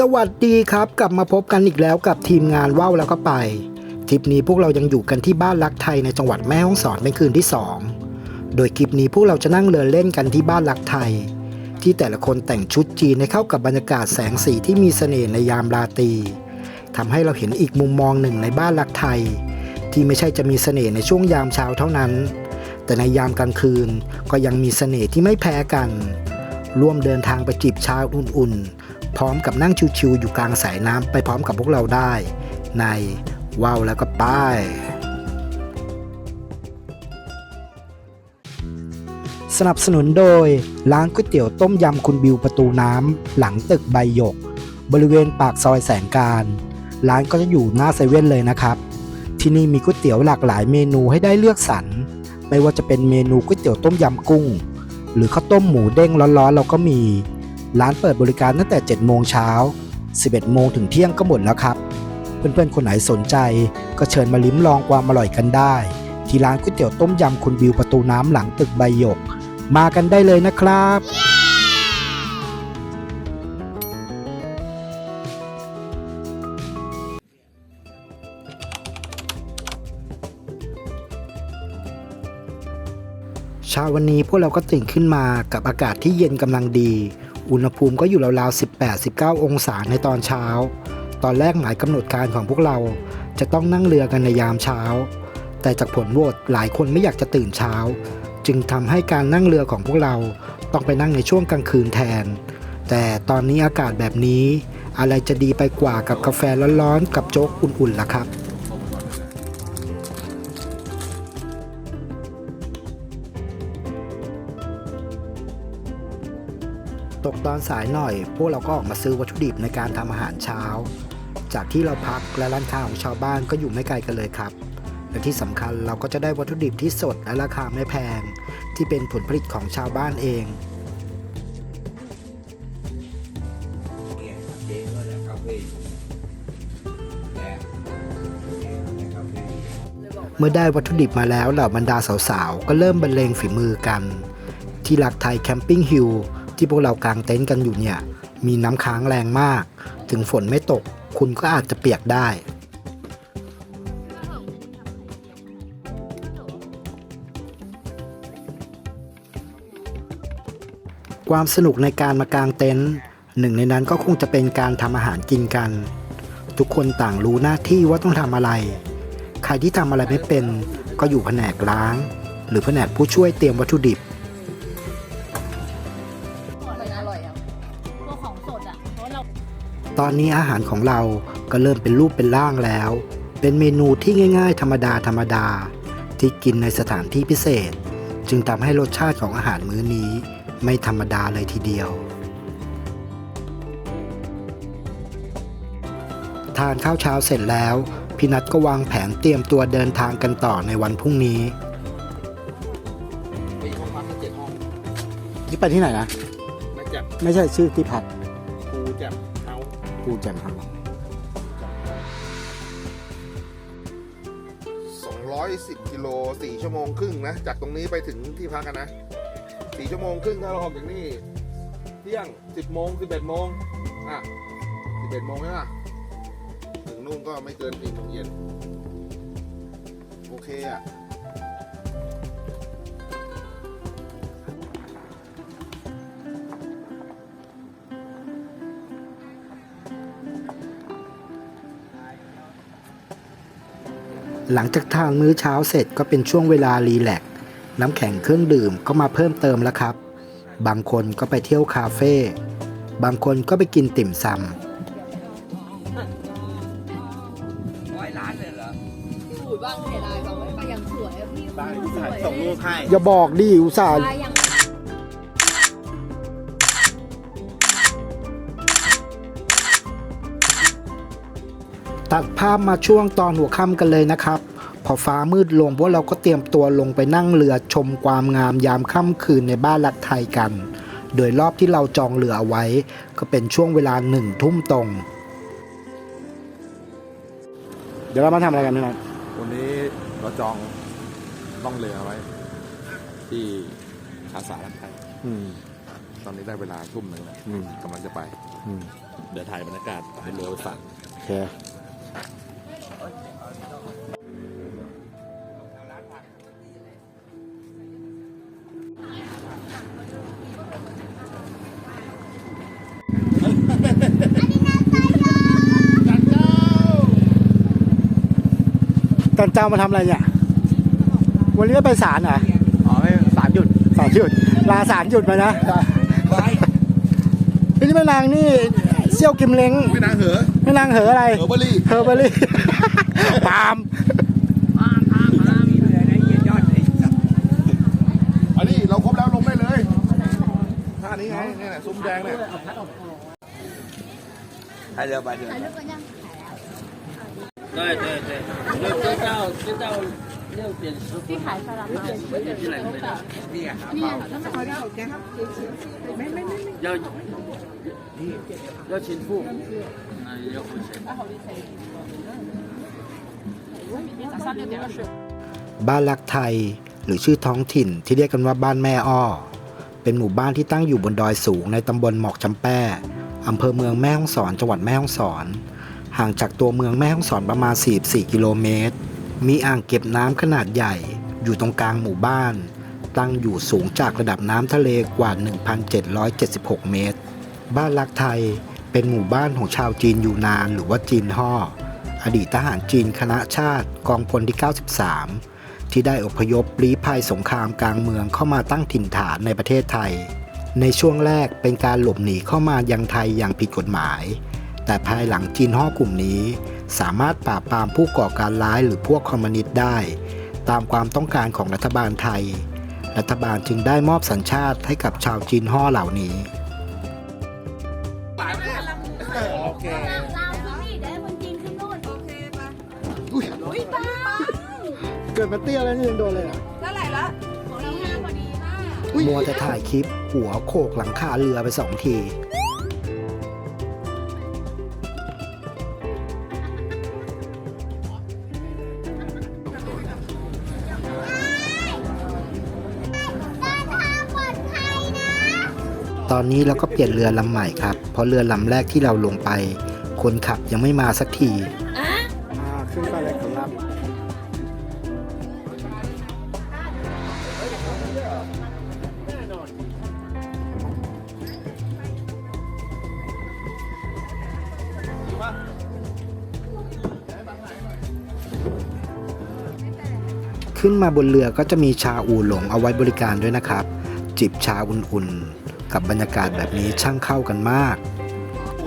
สวัสดีครับ กลับมาพบกันอีกแล้วกับทีมงานว่าวแล้วก็ไปทริปนี้พวกเรายังอยู่กันที่บ้านรักไทยในจังหวัดแม่ฮ่องสอนเป็นคืนที่ 2 โดยคลิปนี้พวกเราจะนั่งเรือเล่นกันที่บ้านรักไทย ที่แต่ละคนแต่งชุดจีนให้เข้ากับบรรยากาศแสงสีที่มีเสน่ห์ในยามราตรีทำให้เราเห็นอีกมุมมองหนึ่งในบ้านรักไทย ที่ไม่ใช่จะมีเสน่ห์ในช่วงยามเช้าเท่านั้น แต่ในยามกลางคืนก็ยังมีเสน่ห์ที่ไม่แพ้กัน ร่วมเดินทางไปจิบชาอุ่นๆ พร้อมกับนั่งชิวๆอยู่กลางสายน้ำไปพร้อมกับพวกเราได้ ในว้าวแล้วก็ป้ายสนับสนุนโดย ร้านก๋วยเตี๋ยวต้มยำคุณบิวประตูน้ำ หลังตึกใบหยก บริเวณปากซอยแสงการ ร้านก็จะอยู่หน้าเซเว่นเลยนะครับ ที่นี่มีก๋วยเตี๋ยวหลากหลายเมนูให้ได้เลือกสรรไม่ว่าจะเป็นเมนูก๋วยเตี๋ยวต้มยำกุ้ง หรือข้าวต้มหมูเด้งร้อนๆเราก็มี ร้านเปิดบริการตั้งแต่ 7 โมงเช้า 11 โมงถึงเที่ยงก็หมดแล้วครับ เพื่อนๆ คนไหนสนใจ ก็เชิญมาลิ้มลองความอร่อยกันได้ ที่ร้านก๋วยเตี๋ยวต้มยำคุณบิวประตูน้ำหลังตึกใบหยก มากันได้เลยนะครับ เช้าวันนี้พวกเราก็ตื่นขึ้นมากับอากาศที่เย็นกำลังดี อุณหภูมิก็อยู่ราวๆ 18-19 องศาในตอนเช้า ตอนแรกหมายกำหนดการของพวกเราจะต้องนั่งเรือกันในยามเช้า แต่จากผลโหวตหลายคนไม่อยากจะตื่นเช้า จึงทำให้การนั่งเรือของพวกเราต้องไปนั่งในช่วงกลางคืนแทน แต่ตอนนี้อากาศแบบนี้ อะไรจะดีไปกว่ากับกาแฟร้อนๆกับโจ๊กอุ่นๆล่ะครับ ตอนสายหน่อย พวกเราก็ออกมาซื้อวัตถุดิบในการทำอาหารเช้า จากที่เราพักและร้านค้าของชาวบ้านก็อยู่ไม่ไกลกันเลยครับ และที่สำคัญเราก็จะได้วัตถุดิบที่สดและราคาไม่แพง ที่เป็นผลผลิตของชาวบ้านเองเมื่อได้วัตถุดิบมาแล้วเหล่าบรรดาสาวๆ ก็เริ่มบรรเลงฝีมือกัน ที่หลักไทยแคมปิ้งฮิล ที่พวกเรากางเต็นท์กันอยู่เนี่ย มีน้ำค้างแรงมาก ถึงฝนไม่ตก คุณก็อาจจะเปียกได้ ความสนุกในการมากางเต็นท์หนึ่งในนั้นก็คงจะเป็นการทำอาหารกินกัน ทุกคนต่างรู้หน้าที่ว่าต้องทำอะไร ใครที่ทำอะไรไม่เป็น ก็อยู่แผนกล้าง หรือแผนกผู้ช่วยเตรียมวัตถุดิบ ตอนนี้อาหารของเราก็เริ่มเป็นรูปเป็นร่างแล้ว เป็นเมนูที่ง่าย ๆ ธรรมดาธรรมดา ที่กินในสถานที่พิเศษ จึงทำให้รสชาติของอาหารมื้อนี้ ไม่ธรรมดาเลยทีเดียว ทานข้าวเช้าเสร็จแล้วพี่นัทก็วางแผนเตรียมตัวเดินทางกันต่อในวันพรุ่งนี้มีห้องพักแค่เจ็ดห้องนี่ไปที่ไหนนะ มาจากไม่ใช่ชื่อที่พักภูจากเฮา กูแจ่มครับ210กิโลสี่ชั่วโมงครึ่งนะ จากตรงนี้ไปถึงที่พักกันนะสี่ชั่วโมงครึ่งถ้าเราออกจากนี่เที่ยงสิบโมงสิบเอ็ดโมงอะสิบเอ็ดโมงใช่ไหมถึงนู่นก็ไม่เกินสี่โมงเย็นโอเคอะ หลังจากทานมื้อเช้าเสร็จก็เป็นช่วงเวลารีแลกซ์น้ำแข็งเครื่องดื่มก็มาเพิ่มเติมแล้วครับ บางคนก็ไปเที่ยวคาเฟ่ บางคนก็ไปกินติ่มซสูตรบ้างเสียดายบอกว่าไปยังสวยอะพี่สวยส่งรูปให้ำอย่าบอกดิอุตส่าห์ ไปยัง ตัดภาพมาช่วงตอนหัวค่ำกันเลยนะครับ พอฟ้ามืดลงพวกเราก็เตรียมตัวลงไปนั่งเรือชมความงามยามค่ำคืนในบ้านรักไทยกัน โดยรอบที่เราจองเรือเอาไว้ ก็เป็นช่วงเวลาหนึ่งทุ่มตรง เดี๋ยวเรามาทำอะไรกันพี่นัทวันนี้เราจองต้องเรือไว้ ที่ภาษาลักไทยอืม ตอนนี้ได้เวลาทุ่มหนึ่งแล้วอืม กำลังจะไป อืมเดี๋ยวถ่ายบรรยากาศเป็นเรือไปฝั่งโอเค ตอนเจ้ามาทำอะไรเนี่ย วันนี้ไม่ไปศาลเหรออ๋อไม่สามหยุดสามหยุด ลาสามหยุดมานะพี่นี่แม่นางนี่เซี่ยวกิมเล้งไม่นางเหอ ะ แม่นางเหออะไร เหอเบอรี่ เฮอร์เบอรี่ ปาล์ม อันนี้เราครบแล้วลงได้เลยท่านี้ไงเนี่ยนะซุ้มแดงเนี่ย 还聊半天。对对对，就就到就到六点十分。 ที่ขายสลัดมา 十点进来没的。要要钱付，那要付钱。 早上六点二十。 บ้านรักไทย หรือชื่อท้องถิ่นที่เรียกกันว่าบ้านแม่อ้อ เป็นหมู่บ้านที่ตั้งอยู่บนดอยสูงในตำบลหมอกจำแป้อำเภอเมืองแม่ฮ่องสอนจังหวัดแม่ฮ่องสอน ห่างจากตัวเมืองแม่ฮ่องสอนประมาณ 44 กิโลเมตร มีอ่างเก็บน้ำขนาดใหญ่ อยู่ตรงกลางหมู่บ้าน ตั้งอยู่สูงจากระดับน้ำทะเลกว่า 1,776 เมตร บ้านรักไทยเป็นหมู่บ้านของชาวจีนยูนานหรือว่าจีนฮ่ออดีตทหารจีนคณะชาติกองพลที่ 93 ที่ได้อพยพลี้ภัยสงครามกลางเมืองเข้ามาตั้งถิ่นฐานในประเทศไทย ในช่วงแรกเป็นการหลบหนีเข้ามายังไทยอย่างผิดกฎหมาย แต่ภายหลังจีนฮ่อกลุ่มนี้ สามารถปราบปรามผู้ก่อการร้ายหรือพวกคอมมิวนิสต์ได้ ตามความต้องการของรัฐบาลไทย รัฐบาลจึงได้มอบสัญชาติให้กับชาวจีนฮ่อเหล่านี้ โอเคเราคือนี่เดี๋ยวคนจีนขึ้นนู่นโอเคปะอุ้ยอุ้ยป้าเกิดมาเตี้ยแล้วนี่ยังโดนเลยอะเท่าไหร่ละของเราห้าพอดีป้ามัวแต่ถ่ายคลิปหัวโขกหลังคาเรือไปสองที อนนี้เราก็เปลี่ยนเรือลำใหม่ครับ เพราะเรือลำแรกที่เราลงไป คนขับยังไม่มาสักทีอ่าขึ้นไปเลยครับขึ้นมาบนเรือก็จะมีชาอูหลงเอาไว้บริการด้วยนะครับ จิบชาอุ่นๆ กับบรรยากาศแบบนี้ช่างเข้ากันมาก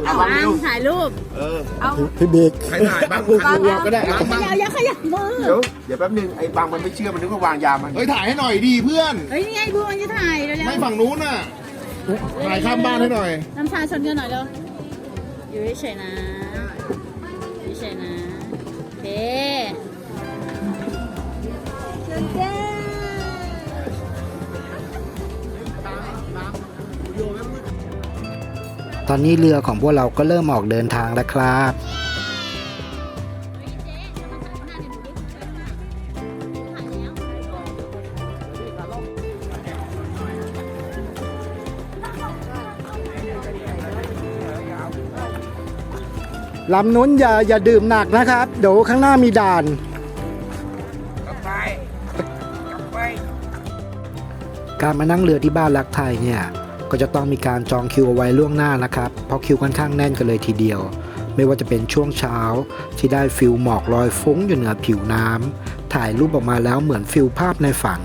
เอาวางถ่ายรูป เออพี่บิ๊กใครถ่ายบ้างถ่ายรูปก็ได้บ้างอย่าอย่าขยับมือ เดี๋ยวเดี๋ยวแป๊บนึงไอ้บางมันไม่เชื่อมันนึกว่าวางยามันเฮ้ยถ่ายให้หน่อยดีเพื่อนเฮ้ยนี่ไงบูมันจะถ่ายเร็วไม่ฝั่งนู้นน่ะถ่ายข้ามบ้านให้หน่อยๆน้ำชาชนกันหน่อยเร็วอยู่เฉยๆนะอยู่เฉยๆนะโอเคเชิญเจ้ ตอนนี้เรือของพวกเราก็เริ่มออกเดินทางแล้วครับ ลำนู้นอย่าอย่าดื่มหนักนะครับ เดี๋ยวข้างหน้ามีด่าน การมานั่งเรือที่บ้านรักไทยเนี่ย ก็จะต้องมีการจองคิวเอาไว้ล่วงหน้านะครับ เพราะคิวค่อนข้างแน่นกันเลยทีเดียว ไม่ว่าจะเป็นช่วงเช้าที่ได้ฟิลหมอกลอยฟุ้งอยู่เหนือผิวน้ำถ่ายรูปออกมาแล้วเหมือนฟิลภาพในฝัน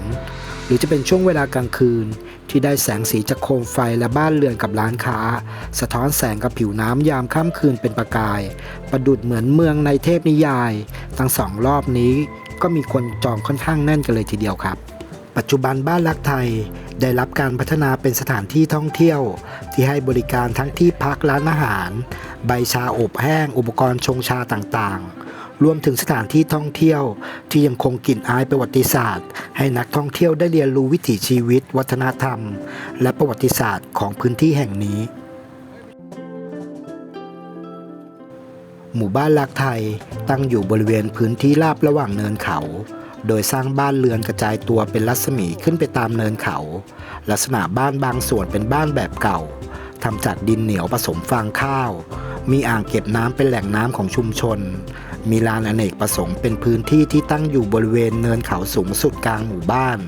หรือจะเป็นช่วงเวลากลางคืน ที่ได้แสงสีจากโคมไฟและบ้านเรือนกับร้านค้า สะท้อนแสงกับผิวน้ำยามค่ำคืนเป็นประกาย ประดุดเหมือนเมืองในเทพนิยาย ทั้งสองรอบนี้ก็มีคนจองค่อนข้างแน่นกันเลยทีเดียวครับ ปัจจุบันบ้านรักไทยได้รับการพัฒนาเป็นสถานที่ท่องเที่ยว ที่ให้บริการทั้งที่พักร้านอาหาร ใบชาอบแห้ง อุปกรณ์ชงชาต่างๆ รวมถึงสถานที่ท่องเที่ยว ที่ยังคงกลิ่นอายประวัติศาสตร์ ให้นักท่องเที่ยวได้เรียนรู้วิถีชีวิต วัฒนธรรม และประวัติศาสตร์ของพื้นที่แห่งนี้ หมู่บ้านรักไทยตั้งอยู่บริเวณพื้นที่ราบระหว่างเนินเขา โดยสร้างบ้านเรือนกระจายตัวเป็นรัศมีขึ้นไปตามเนินเขา ลักษณะบ้านบางส่วนเป็นบ้านแบบเก่าทำจากดินเหนียวผสมฟางข้าว มีอ่างเก็บน้ำเป็นแหล่งน้ำของชุมชน มีลานอเนกประสงค์เป็นพื้นที่ที่ตั้งอยู่บริเวณเนินเขาสูงสุดกลางหมู่บ้าน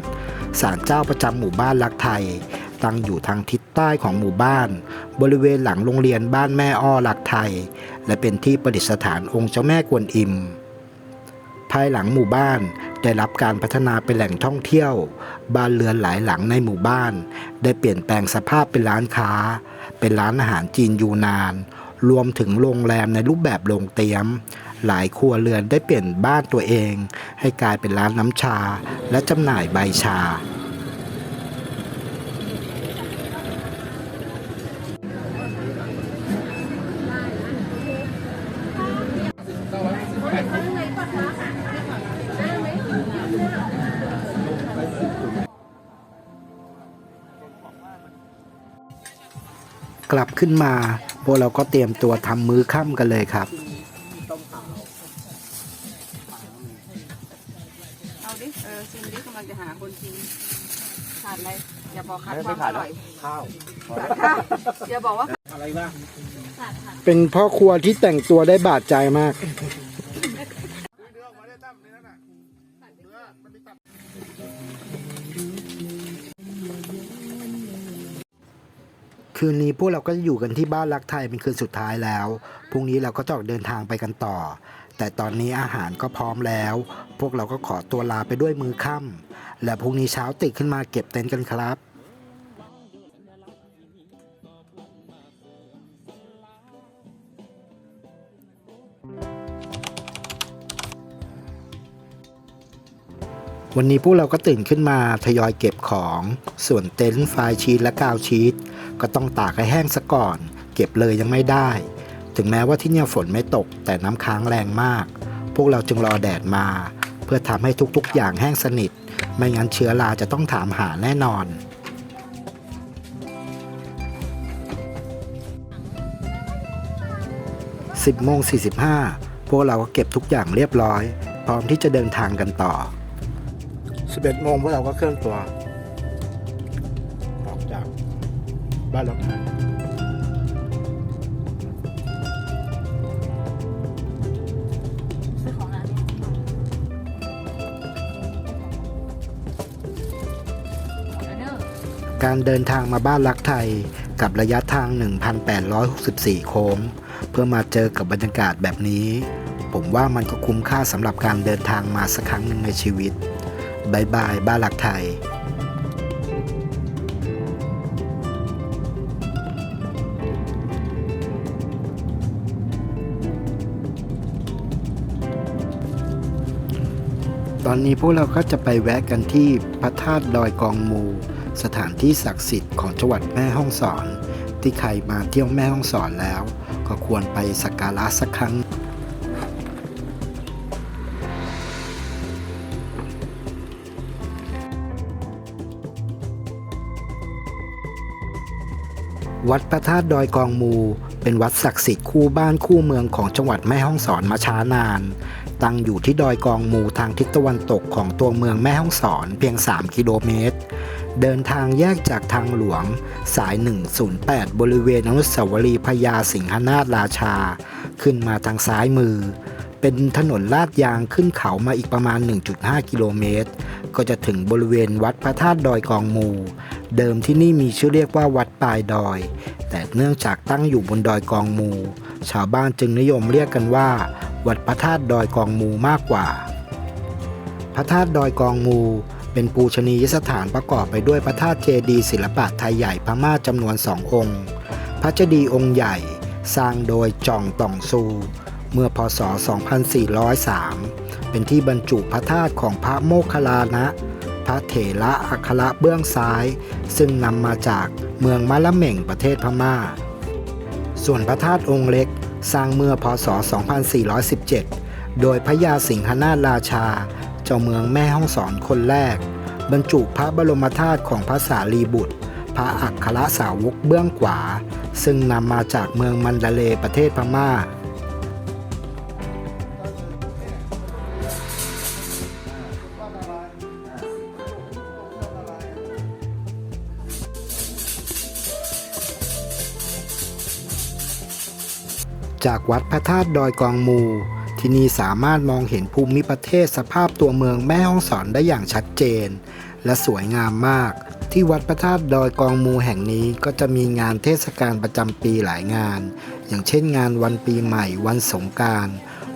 ศาลเจ้าประจำหมู่บ้านลักไทย ตั้งอยู่ทางทิศใต้ของหมู่บ้าน บริเวณหลังโรงเรียนบ้านแม่อ้อลักไทย และเป็นที่ประดิษฐานองค์เจ้าแม่กวนอิม ภายหลังหมู่บ้าน ได้รับการพัฒนาเป็นแหล่งท่องเที่ยว บ้านเรือนหลายหลังในหมู่บ้าน ได้เปลี่ยนแปลงสภาพเป็นร้านค้า เป็นร้านอาหารจีนยูนาน รวมถึงโรงแรมในรูปแบบโรงเตี๊ยม หลายครัวเรือนได้เปลี่ยนบ้านตัวเอง ให้กลายเป็นร้านน้ำชา และจำหน่ายใบชา กลับขึ้นมา พวกเราก็เตรียมตัวทำมื้อค่ำกันเลยครับ เอาดิ เออชิมดิกำลังจะหาคนชิมขาดอะไร อย่าบอกขาดความอร่อยข้าวข้าวอย่าบอกว่าอะไรบ้างเป็นพ่อครัวที่แต่งตัวได้บาดใจมาก คืนนี้พวกเราก็จะอยู่กันที่บ้านรักไทยเป็นคืนสุดท้ายแล้ว พรุ่งนี้เราก็จะออกเดินทางไปกันต่อ แต่ตอนนี้อาหารก็พร้อมแล้ว พวกเราก็ขอตัวลาไปด้วยมือค่ำและพรุ่งนี้เช้าติดขึ้นมาเก็บเต็นท์กันครับ วันนี้พวกเราก็ตื่นขึ้นมาทยอยเก็บของ ส่วนเต็นท์ไฟล์ชีตและกาวชีตก็ต้องตากให้แห้งซะก่อน เก็บเลยยังไม่ได้ ถึงแม้ว่าที่เนี่ยฝนไม่ตกแต่น้ำค้างแรงมาก พวกเราจึงรอแดดมา เพื่อทำให้ทุกๆ อย่างแห้งสนิท ไม่งั้นเชื้อราจะต้องถามหาแน่นอน10โมง45พวกเราก็เก็บทุกอย่างเรียบร้อย พร้อมที่จะเดินทางกันต่อ 11โมงพวกเราก็เคลื่อนตัว ออกจากบ้านเราซื้อของร้านนี้หมดแล้วเนอการเดินทางมาบ้านรักไทยกับระยะทาง 1,864 โค้ง เพื่อมาเจอกับบรรยากาศแบบนี้ ผมว่ามันก็คุ้มค่าสำหรับการเดินทางมาสักครั้งหนึ่งในชีวิต บายบายบ้านรักไทยตอนนี้พวกเราก็จะไปแวะกันที่พระธาตุดอยกองมู สถานที่ศักดิ์สิทธิ์ของจังหวัดแม่ฮ่องสอน ที่ใครมาเที่ยวแม่ฮ่องสอนแล้ว ก็ควรไปสักการะสักครั้ง วัดพระธาตุดอยกองมู เป็นวัดศักดิ์สิทธิ์คู่บ้านคู่เมืองของจังหวัดแม่ฮ่องสอนมาช้านาน ตั้งอยู่ที่ดอยกองมูทางทิศตะวันตกของตัวเมืองแม่ฮ่องสอนเพียง 3 กิโลเมตร เดินทางแยกจากทางหลวง สาย 108 บริเวณอนุสาวรีย์พญาสิงหนาถราชา ขึ้นมาทางซ้ายมือ เป็นถนนลาดยางขึ้นเขามาอีกประมาณ 1.5 กิโลเมตร ก็จะถึงบริเวณวัดพระธาตุดอยกองมู เดิมที่นี่มีชื่อเรียกว่าวัดปลายดอย แต่เนื่องจากตั้งอยู่บนดอยกองมู ชาวบ้านจึงนิยมเรียกกันว่า วัดพระธาตุดอยกองมูมากกว่า พระธาตุดอยกองมู เป็นปูชนียสถานประกอบไปด้วยพระธาตุเจดีย์ศิลปะไทยใหญ่พม่าจำนวนสององค์ พระเจดีย์องค์ใหญ่ สร้างโดยจ่องต่องซูเมื่อพศ 2403 เป็นที่บรรจุพระธาตุของพระโมคคัลลานะ พระเถระอัคระเบื้องซ้าย ซึ่งนำมาจากเมืองมะละเหม่งประเทศพม่า ส่วนพระธาตุองค์เล็กสร้างเมื่อพศ 2417 โดยพระยาสิงหนาถราชา เจ้าเมืองแม่ฮ่องสอนคนแรก บรรจุพระบรมธาตุของพระสารีบุตร พระอัครสาวกเบื้องขวา ซึ่งนำมาจากเมืองมันดาเลประเทศพม่า จากวัดพระธาตุดอยกองมู ที่นี่สามารถมองเห็นภูมิประเทศสภาพตัวเมืองแม่ฮ่องสอนได้อย่างชัดเจน และสวยงามมาก ที่วัดพระธาตุดอยกองมูแห่งนี้ก็จะมีงานเทศกาลประจำปีหลายงาน อย่างเช่นงานวันปีใหม่ วันสงการ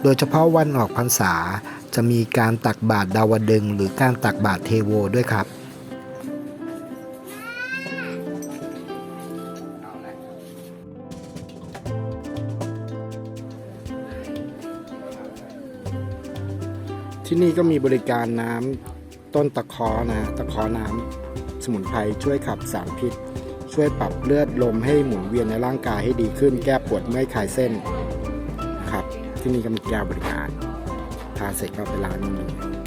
โดยเฉพาะวันออกพรรษาจะมีการตักบาตรดาวดึงหรือการตักบาตรเทโวด้วยครับ ที่นี่ก็มีบริการน้ำต้นตะคอนะตะคอน้ำสมุนไพรช่วยขับสารพิษ ช่วยปรับเลือดลมให้หมุนเวียนในร่างกายให้ดีขึ้น แก้ปวดเมื่อยคลายเส้นนะครับที่นี่ก็มีแก้วบริการทานเสร็จก็ไปร้านนี้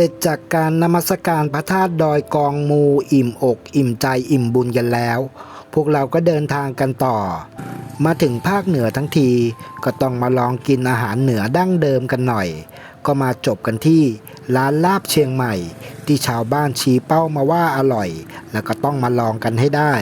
ร็จจากการนมัสการพระธาตุดอยกองมูอิ่มอก อิ่มใจอิ่มบุญกันแล้ว พวกเราก็เดินทางกันต่อ มาถึงภาคเหนือทั้งทีก็ต้องมาลองกินอาหารเหนือดั้งเดิมกันหน่อย ก็มาจบกันที่ร้านลาบเชียงใหม่ ที่ชาวบ้านชี้เป้ามาว่าอร่อย แล้วก็ต้องมาลองกันให้ได้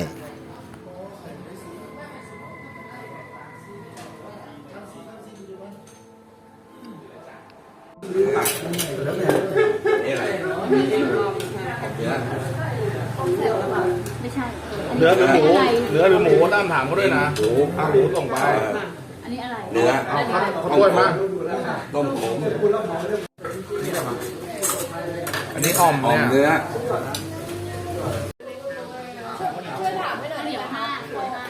เนื้อหรือหมูอะไรเนื้อหรือหมูตั้มถามเขาด้วยนะหมูเอาหมูส่งไปอันนี้อะไรเนื้อเอาครับเขาถ้วยมาต้มขมอันนี้อ่อมอ่อมเนี่ยเนื้อเหนียวห้าสวยห้า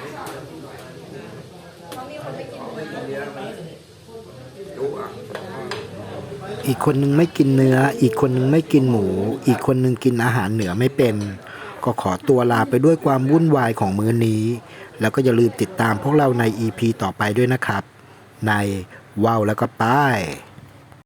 อีกคนนึงไม่กินเนื้อ อีกคนนึงไม่กินหมู อีกคนนึงกินอาหารเหนือไม่เป็น ก็ขอตัวลาไปด้วยความวุ่นวายของมื้อนี้ แล้วก็อย่าลืมติดตามพวกเราใน EP ต่อไปด้วยนะครับ ในว้าวแล้วก็ป้าย